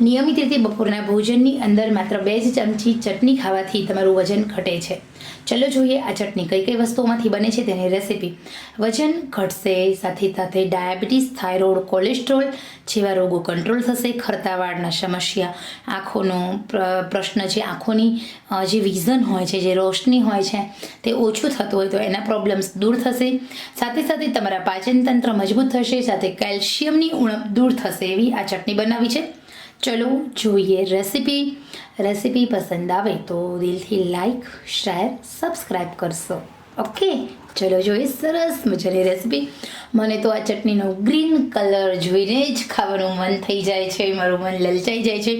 નિયમિત રીતે બપોરના ભોજનની અંદર માત્ર બે જ ચમચી ચટણી ખાવાથી તમારું વજન ઘટે છે. ચલો જોઈએ આ ચટણી કઈ કઈ વસ્તુઓમાંથી બને છે તેની રેસીપી. વજન ઘટશે, સાથે સાથે ડાયાબિટીસ, થાઇરોઇડ, કોલેસ્ટ્રોલ જેવા રોગો કંટ્રોલ થશે, ખરતાવાળના સમસ્યા, આંખોનો પ્ર- પ્રશ્ન છે, આંખોની જે વિઝન હોય છે, જે રોશની હોય છે, તે ઓછું થતું હોય તો એના પ્રોબ્લેમ્સ દૂર થશે. સાથે સાથે તમારા પાચન તંત્ર મજબૂત થશે, સાથે કેલ્શિયમની ઉણપ દૂર થશે એવી આ ચટણી બનાવી છે. ચલો જોઈએ રેસીપી રેસીપી પસંદ આવે તો દિલથી લાઈક શેર સબસ્ક્રાઈબ કરશો. ઓકે ચલો જોઈએ, સરસ મજાની રેસીપી મને તો આ ચટણીનો ગ્રીન કલર જોઈને જ ખાવાનું મન થઈ જાય છે, મારું મન લલચાઈ જાય છે.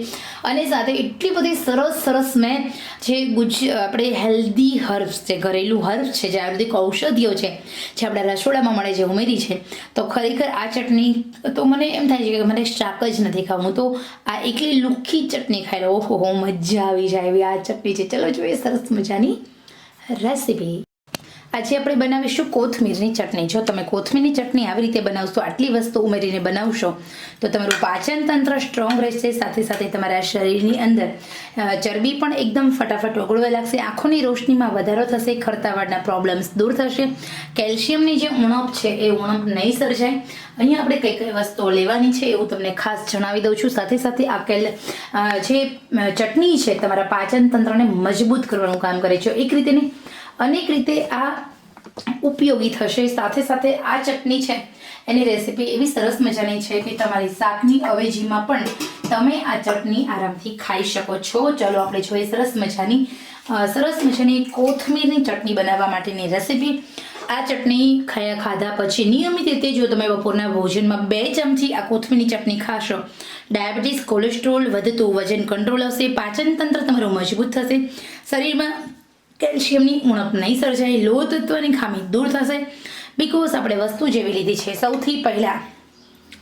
અને સાથે એટલી બધી સરસ સરસ મેં જે ગુજ, આપણે હેલ્ધી હર્બ્સ છે ઘરેલું હર્બ્સ છે, જે આયુર્વેદિક ઔષધિઓ છે, જે આપણા રસોડામાં મળે છે, ઉમેરી છે, તો ખરેખર આ ચટણી તો મને એમ થાય છે કે મને શાક જ નથી ખાવું. તો આ એકલી લુખ્ખી ચટણી ખાઈ લો ઓહો, મજા આવી જાય એવી આ ચટણી છે. ચલો જોઈએ, સરસ મજાની રેસીપી આજે આપણે બનાવીશું કોથમીરની ચટણી. જો તમે કોથમીરની ચટણી આવી રીતે બનાવશો, આટલી વસ્તુ ઉમેરીને બનાવશો, તો તમારું પાચન તંત્ર સ્ટ્રોંગ રહેશે. સાથે સાથે તમારા શરીરની અંદર ચરબી પણ એકદમ ફટાફટ ઓગળવા લાગશે. આંખોની રોશનીમાં વધારો થશે, ખરતાવાળના પ્રોબ્લેમ્સ દૂર થશે. કેલ્શિયમની જે ઉણપ છે, એ ઉણપ નહીં સર્જાય. અહીંયા આપણે કઈ કઈ વસ્તુઓ લેવાની છે એવું તમને ખાસ જણાવી દઉં છું. સાથે સાથે આ કેલ જે ચટણી છે, તમારા પાચન તંત્રને મજબૂત કરવાનું કામ કરે છે. એક રીતે અનેક રીતે આ ઉપયોગી થશે. સાથે સાથે આ ચટણી છે, એની રેસીપી એવી સરસ મજાની છે કે તમારી શાકની અવેજીમાં પણ તમે આ ચટણી આરામથી ખાઈ શકો છો. ચલો આપણે જોઈએ સરસ મજાની સરસ મજાની કોથમીરની ચટણી બનાવવા માટેની રેસીપી આ ચટણી ખાયા ખાધા પછી નિયમિત રીતે જો તમે બપોરના ભોજનમાં બે ચમચી આ કોથમીરની ચટણી ખાશો, ડાયાબિટીસ, કોલેસ્ટ્રોલ વધતું વજન કંટ્રોલ આવશે પાચન તંત્ર તમારું મજબૂત થશે, શરીરમાં કેલ્શિયમની ઉણપ નહીં સર્જાય, લોહ તત્વની ખામી દૂર થશે. બિકોઝ આપણે વસ્તુ જેવી લીધી છે. સૌથી પહેલાં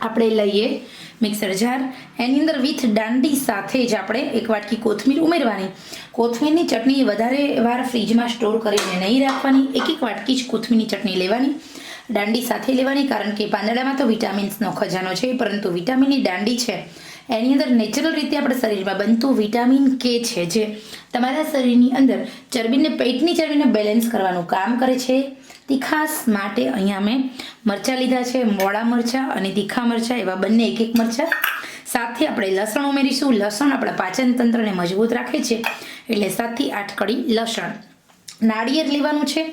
આપણે લઈએ મિક્સર જાર. એની અંદર વિથ દાંડી સાથે જ આપણે એક વાટકી કોથમીર ઉમેરવાની. કોથમીરની ચટણી વધારે વાર ફ્રીજમાં સ્ટોર કરીને નહીં રાખવાની. એક એક વાટકી જ કોથમીરની ચટણી લેવાની. દાંડી સાથે લેવાની, કારણ કે પાંદડામાં તો વિટામિન્સનો ખજાનો છે, પરંતુ વિટામિનની દાંડી છે. એની અંદર નેચરલ રીતે આપણા શરીરમાં બનતું વિટામિન કે છે, જે તમારા શરીરની અંદર ચરબીને, પેટની ચરબીને બેલેન્સ કરવાનું કામ કરે છે. તીખાસ માટે અહીંયા મેં મરચાં લીધા છે, મોડા મરચાં અને તીખા મરચાં, એવા બંને એક એક મરચાં. સાથે આપણે લસણ ઉમેરીશું. લસણ આપણા પાચન તંત્રને મજબૂત રાખે છે, એટલે સાતથી આઠ કડી લસણ. નાળિયેર લેવાનું છે.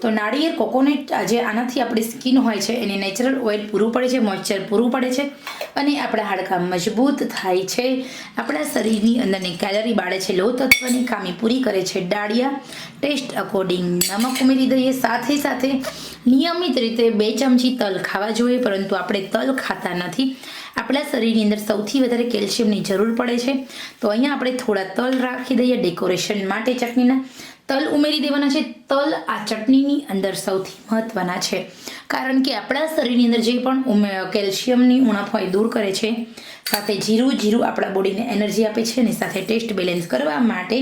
તો નાળિયેર કોકોનટ જે આનાથી આપણી સ્કિન હોય છે, એને નેચરલ ઓઇલ પૂરું પડે છે, મોઇશ્ચર પૂરું પડે છે અને આપણા હાડકાં મજબૂત થાય છે. આપણા શરીરની અંદરની કેલરી બાળે છે લોહ તત્વની ખામી પૂરી કરે છે. ડાળિયા ટેસ્ટ અકોર્ડિંગ નમક ઉમેરી દઈએ, સાથે સાથે નિયમિત રીતે બે ચમચી તલ ખાવા જોઈએ, પરંતુ આપણે તલ ખાતા નથી. આપણા શરીરની અંદર સૌથી વધારે કેલ્શિયમની જરૂર પડે છે. તો અહીંયા આપણે થોડા તલ રાખી દઈએ ડેકોરેશન માટે ચટણીના. તલ ઉમેરી દેવાના છે. તલ આ ચટણીની અંદર સૌથી મહત્વના છે. કારણ કે આપણા શરીરની અંદર જે પણ કેલ્શિયમની ઉણપ હોય દૂર કરે છે, સાથે જીરું જીરું આપણા બોડીને એનર્જી આપે છે અને સાથે ટેસ્ટ બેલેન્સ કરવા માટે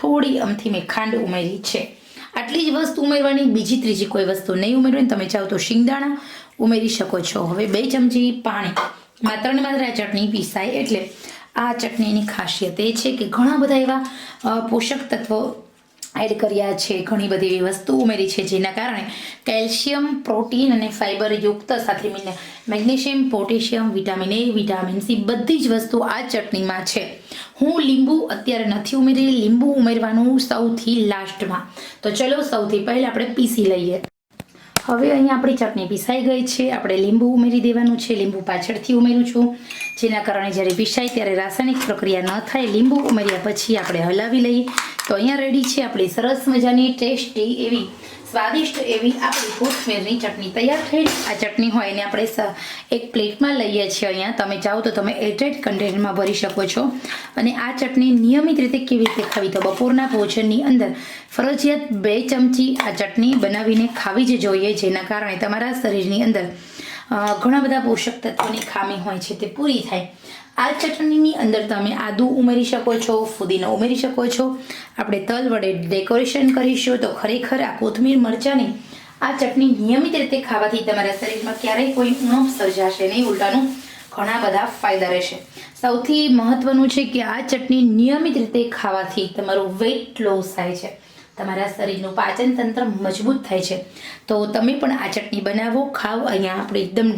થોડી અમથી મેં ખાંડ ઉમેરી છે. આટલી જ વસ્તુ ઉમેરવાની, બીજી, ત્રીજી કોઈ વસ્તુ નહીં ઉમેરવાની. તમે ચાહો તો શિંગદાણા ઉમેરી શકો છો. હવે બે ચમચી પાણી. માત્ર ને માત્ર આ ચટણી પીસાય એટલે આ ચટણીની ખાસિયત એ છે કે ઘણા બધા એવા પોષક તત્વો એડ કર્યા છે, ઘણી બધી એવી વસ્તુ ઉમેરી છે જેના કારણે કેલ્શિયમ, પ્રોટીન અને ફાઇબર યુક્ત સાથે મળીને magnesium, potassium, vitamin A, vitamin C બધી જ વસ્તુ આ ચટણીમાં છે. હું લીંબુ અત્યારે નથી ઉમેરી, લીંબુ ઉમેરવાનું સૌથી લાસ્ટમાં તો ચલો સૌથી પહેલાં આપણે પીસી લઈએ. હવે અહીંયા આપણી ચટણી પીસાઈ ગઈ છે. આપણે લીંબુ ઉમેરી દેવાનું છે. લીંબુ પાછળથી ઉમેરું છું. જેના કારણે જ્યારે પીસાય ત્યારે રાસાયણિક પ્રક્રિયા ન થાય. લીંબુ ઉમેર્યા પછી આપણે હલાવી લઈએ. તો અહીંયા રેડી છે. આપણી સરસ મજાની ટેસ્ટી એવી સ્વાદિષ્ટ એવી આપણી કોથમીરની ચટણી તૈયાર થઈ. આ ચટણી હોય એને આપણે એક પ્લેટમાં લઈએ છીએ અહીંયા. તમે ચાહો તો તમે એટેડ કન્ટેનરમાં ભરી શકો છો. અને આ ચટણી નિયમિત રીતે કેવી રીતે ખાવી તો બપોરના ભોજનની અંદર ફરજિયાત બે ચમચી આ ચટણી બનાવીને ખાવી જ જોઈએ, જેના કારણે તમારા શરીરની અંદર ઘણા બધા પોષક તત્વોની ખામી હોય છે તે પૂરી થાય. આ ચટણીની અંદર તમે આદુ ઉમેરી શકો છો, ફુદીનો ઉમેરી શકો છો. આપણે તલ વડે ડેકોરેશન કરીશું તો ખરેખર આ કોથમીર મરચાંની આ ચટણી નિયમિત રીતે ખાવાથી તમારા શરીરમાં ક્યારેય કોઈ ઉણપ સર્જાશે નહીં, ઉલટાનું ઘણા બધા ફાયદા રહેશે. સૌથી મહત્વનું છે કે આ ચટણી નિયમિત રીતે ખાવાથી તમારું વેઇટ લોસ થાય છે. તમારા શરીરનું પાચન તંત્ર મજબૂત થાય છે. તો તમે પણ આ ચટણી બનાવો, ખાઓ. અહીંયા આપણે એકદમ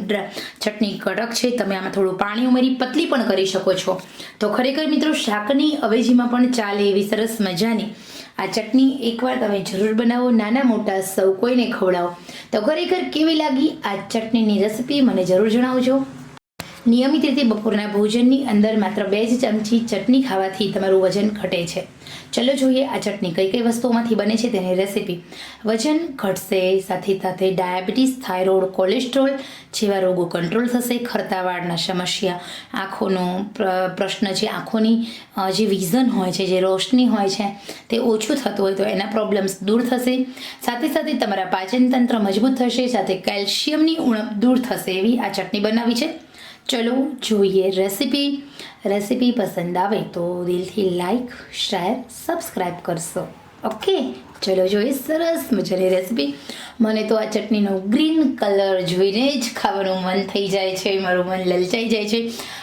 ચટણી કડક છે. તમે આમાં થોડું પાણી ઉમેરી પતલી પણ કરી શકો છો. તો ખરેખર મિત્રો, શાકની અવેજીમાં પણ ચાલે એવી સરસ મજાની. આ ચટણી એકવાર તમે જરૂર બનાવો, નાના મોટા સૌ કોઈને ખવડાવો. તો ખરેખર કેવી લાગી આ ચટણીની રેસીપી, મને જરૂર જણાવજો. નિયમિત રીતે બપોરના ભોજનની અંદર માત્ર બે જ ચમચી ચટણી ખાવાથી તમારું વજન ઘટે છે. ચલો જોઈએ આ ચટણી કઈ કઈ વસ્તુઓમાંથી બને છે તેની રેસિપી. વજન ઘટશે, સાથે સાથે ડાયાબિટીસ, થાઇરોઇડ, કોલેસ્ટ્રોલ જેવા રોગો કંટ્રોલ થશે, ખરતાવાળના સમસ્યા, આંખોનો પ્ર- પ્રશ્ન છે, આંખોની જે વિઝન હોય છે, જે રોશની હોય છે, તે ઓછું થતું હોય તો એના પ્રોબ્લેમ્સ દૂર થશે. સાથે સાથે તમારા પાચન તંત્ર મજબૂત થશે, સાથે કેલ્શિયમની ઉણપ દૂર થશે એવી આ ચટણી બનાવી છે. ચલો જોઈએ રેસિપી રેસિપી પસંદ આવે તો દિલથી લાઈક શેર સબસ્ક્રાઈબ કરશો. ઓકે, ચલો જોઈએ, સરસ મજાની રેસીપી મને તો આ ચટણીનો ગ્રીન કલર જોઈને જ ખાવાનું મન થઈ જાય છે, મારું મન લલચાઈ જાય છે.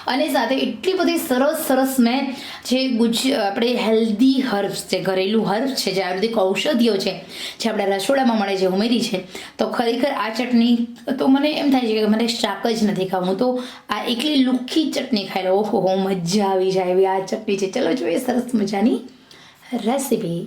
અને સાથે એટલી બધી સરસ સરસ મેં જે ગુજ, આપણે હેલ્ધી હર્બ્સ જે ઘરેલું હર્બ્સ છે, જે આયુર્વેદિક ઔષધિઓ છે, જે આપણા રસોડામાં મળે છે, ઉમેરી છે, તો ખરેખર આ ચટણી, તો મને એમ થાય છે કે મને શાક જ નથી ખાવું. તો આ એકલી લુખ્ખી ચટણી ખાઈ લઉં. ઓહો, મજા આવી જાય એવી આ ચટણી છે. ચલો જોઈએ, સરસ મજાની રેસીપી